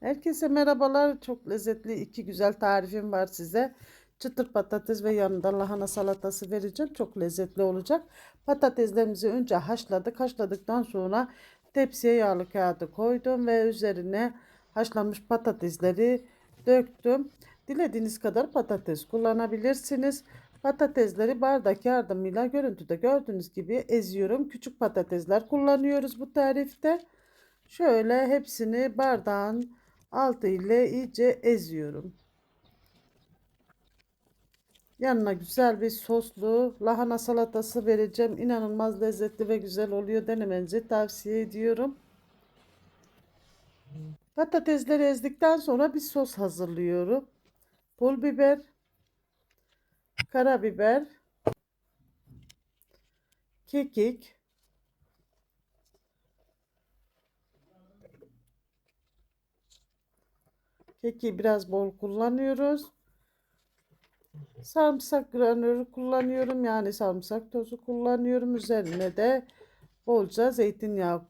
Herkese merhabalar. Çok lezzetli iki güzel tarifim var size. Çıtır patates ve yanında lahana salatası vereceğim. Çok lezzetli olacak. Patateslerimizi önce haşladık. Haşladıktan sonra tepsiye yağlı kağıdı koydum ve üzerine haşlanmış patatesleri döktüm. Dilediğiniz kadar patates kullanabilirsiniz. Patatesleri bardak yardımıyla görüntüde gördüğünüz gibi eziyorum. Küçük patatesler kullanıyoruz bu tarifte. Şöyle hepsini bardağın altı ile iyice eziyorum. Yanına güzel bir soslu lahana salatası vereceğim. İnanılmaz lezzetli ve güzel oluyor. Denemenizi tavsiye ediyorum. Patatesleri ezdikten sonra bir sos hazırlıyorum. Pul biber, karabiber, kekik, Keki biraz bol kullanıyoruz. Sarımsak granülü kullanıyorum. Yani sarımsak tozu kullanıyorum. Üzerine de bolca zeytinyağı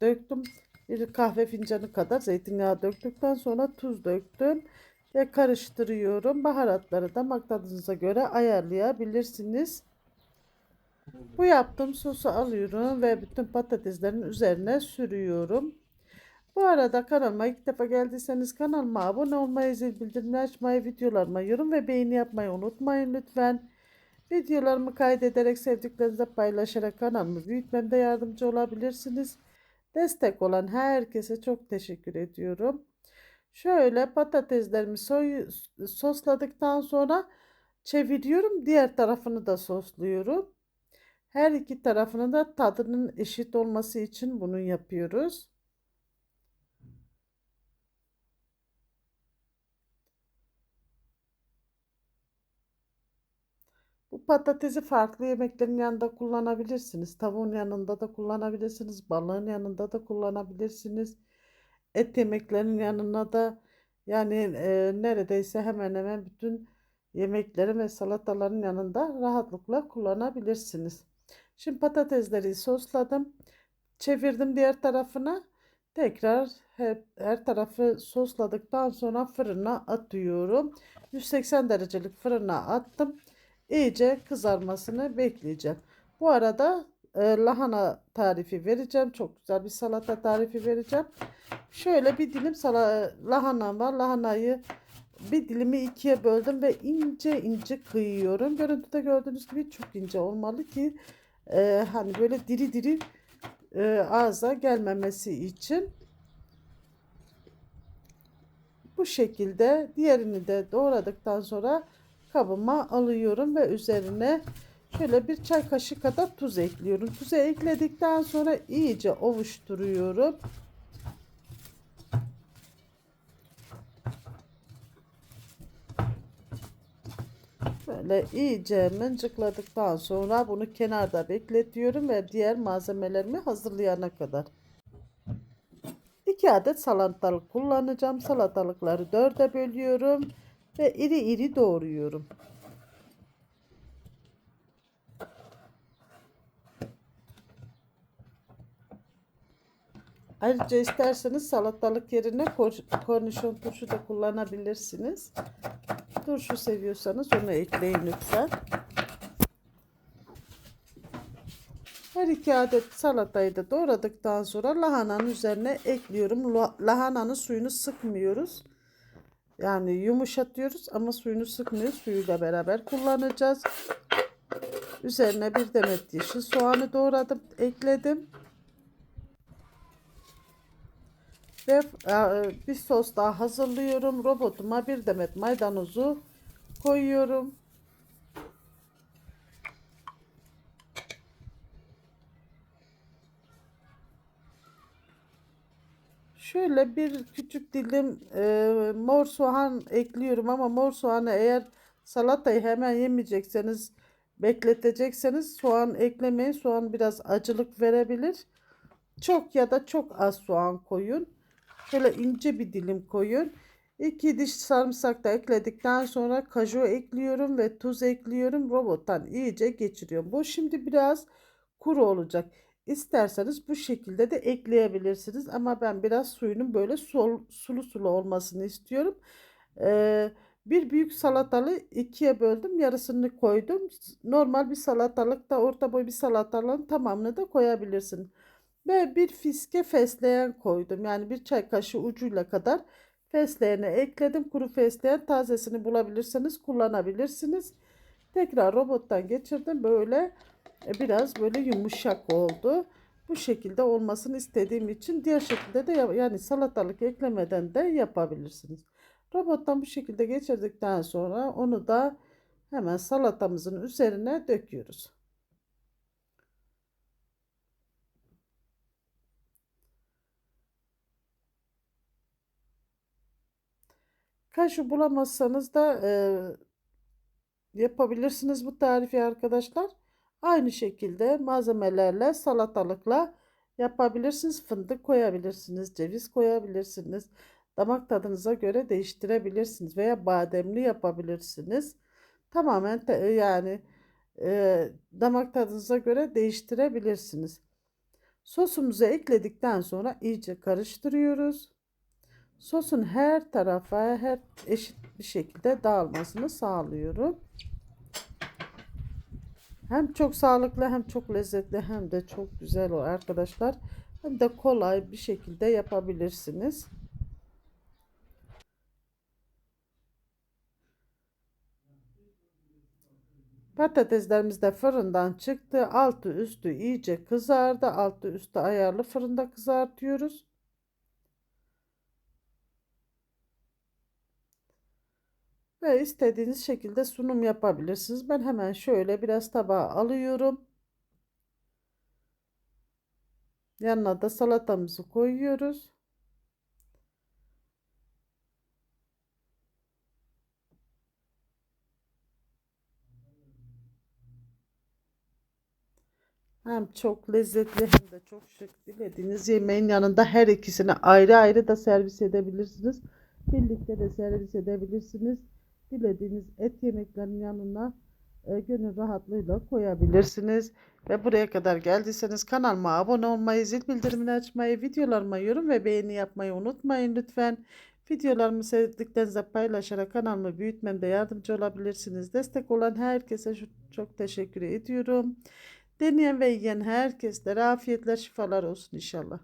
döktüm. Bir kahve fincanı kadar zeytinyağı döktükten sonra tuz döktüm. Ve karıştırıyorum. Baharatları damak tadınıza göre ayarlayabilirsiniz. Bu yaptığım sosu alıyorum ve bütün patateslerin üzerine sürüyorum. Bu arada kanalıma ilk defa geldiyseniz kanalıma abone olmayı, zil bildirimleri açmayı, videolarıma yorum ve beğeni yapmayı unutmayın lütfen. Videolarımı kaydederek sevdiklerinizle paylaşarak kanalımı büyütmemde yardımcı olabilirsiniz. Destek olan herkese çok teşekkür ediyorum. Şöyle patateslerimi soy, sosladıktan sonra çeviriyorum. Diğer tarafını da sosluyorum. Her iki tarafının da tadının eşit olması için bunu yapıyoruz. Patatesi farklı yemeklerin yanında kullanabilirsiniz. Tavuğun yanında da kullanabilirsiniz. Balığın yanında da kullanabilirsiniz. Et yemeklerinin yanına da yani e, neredeyse hemen hemen bütün yemeklerin ve salataların yanında rahatlıkla kullanabilirsiniz. Şimdi patatesleri sosladım. Çevirdim diğer tarafına. Tekrar her, her tarafı sosladıktan sonra fırına atıyorum. 180 derecelik fırına attım iyice kızarmasını bekleyeceğim. Bu arada e, lahana tarifi vereceğim. Çok güzel bir salata tarifi vereceğim. Şöyle bir dilim sala, lahana var. Lahanayı bir dilimi ikiye böldüm ve ince ince kıyıyorum. Görüntüde gördüğünüz gibi çok ince olmalı ki e, hani böyle diri diri e, ağza gelmemesi için. Bu şekilde diğerini de doğradıktan sonra kabıma alıyorum ve üzerine şöyle bir çay kaşığı kadar tuz ekliyorum. Tuzu ekledikten sonra iyice ovuşturuyorum. Böyle iyice mıncıkladıktan sonra bunu kenarda bekletiyorum ve diğer malzemelerimi hazırlayana kadar. 2 adet salatalık kullanacağım. Salatalıkları dörde bölüyorum ve iri iri doğruyorum. Ayrıca isterseniz salatalık yerine kornişon turşu da kullanabilirsiniz. Turşu seviyorsanız onu ekleyin lütfen. Her iki adet salatayı da doğradıktan sonra lahananın üzerine ekliyorum. Lahananın suyunu sıkmıyoruz. Yani yumuşatıyoruz ama suyunu sıkmıyor. Suyuyla beraber kullanacağız. Üzerine bir demet yeşil soğanı doğradım, ekledim. Ve e, bir sos daha hazırlıyorum. Robotuma bir demet maydanozu koyuyorum. Şöyle bir küçük dilim e, mor soğan ekliyorum ama mor soğanı eğer salatayı hemen yemeyecekseniz bekletecekseniz soğan eklemeyin. Soğan biraz acılık verebilir. Çok ya da çok az soğan koyun. Şöyle ince bir dilim koyun. 2 diş sarımsak da ekledikten sonra kaju ekliyorum ve tuz ekliyorum. Robottan iyice geçiriyorum. Bu şimdi biraz kuru olacak. İsterseniz bu şekilde de ekleyebilirsiniz ama ben biraz suyunun böyle sol, sulu sulu olmasını istiyorum. Ee, bir büyük salatalığı ikiye böldüm. Yarısını koydum. Normal bir salatalık da orta boy bir salatalığın tamamını da koyabilirsin. Ve bir fiske fesleğen koydum. Yani bir çay kaşığı ucuyla kadar fesleğeni ekledim. Kuru fesleğen tazesini bulabilirseniz kullanabilirsiniz. Tekrar robottan geçirdim. Böyle biraz böyle yumuşak oldu. Bu şekilde olmasını istediğim için diğer şekilde de yani salatalık eklemeden de yapabilirsiniz. Robottan bu şekilde geçirdikten sonra onu da hemen salatamızın üzerine döküyoruz. Kaşu bulamazsanız da e, yapabilirsiniz bu tarifi arkadaşlar. Aynı şekilde malzemelerle salatalıkla yapabilirsiniz. Fındık koyabilirsiniz, ceviz koyabilirsiniz. Damak tadınıza göre değiştirebilirsiniz veya bademli yapabilirsiniz. Tamamen yani e, damak tadınıza göre değiştirebilirsiniz. Sosumuzu ekledikten sonra iyice karıştırıyoruz. Sosun her tarafa her eşit bir şekilde dağılmasını sağlıyorum. Hem çok sağlıklı hem çok lezzetli hem de çok güzel o arkadaşlar. Hem de kolay bir şekilde yapabilirsiniz. Patateslerimiz de fırından çıktı. Altı üstü iyice kızardı. Altı üstü ayarlı fırında kızartıyoruz. Ve istediğiniz şekilde sunum yapabilirsiniz. Ben hemen şöyle biraz tabağa alıyorum. Yanına da salatamızı koyuyoruz. Hem çok lezzetli hem de çok şık. Dilediğiniz yemeğin yanında her ikisini ayrı ayrı da servis edebilirsiniz. Birlikte de servis edebilirsiniz. Dilediğiniz et yemeklerinin yanına e, gönül rahatlığıyla koyabilirsiniz. Ve buraya kadar geldiyseniz kanalıma abone olmayı, zil bildirimini açmayı, videolarıma yorum ve beğeni yapmayı unutmayın lütfen. Videolarımı sevdiklerinizle paylaşarak kanalımı büyütmemde yardımcı olabilirsiniz. Destek olan herkese çok teşekkür ediyorum. Deneyen ve yiyen herkeslere afiyetler şifalar olsun inşallah.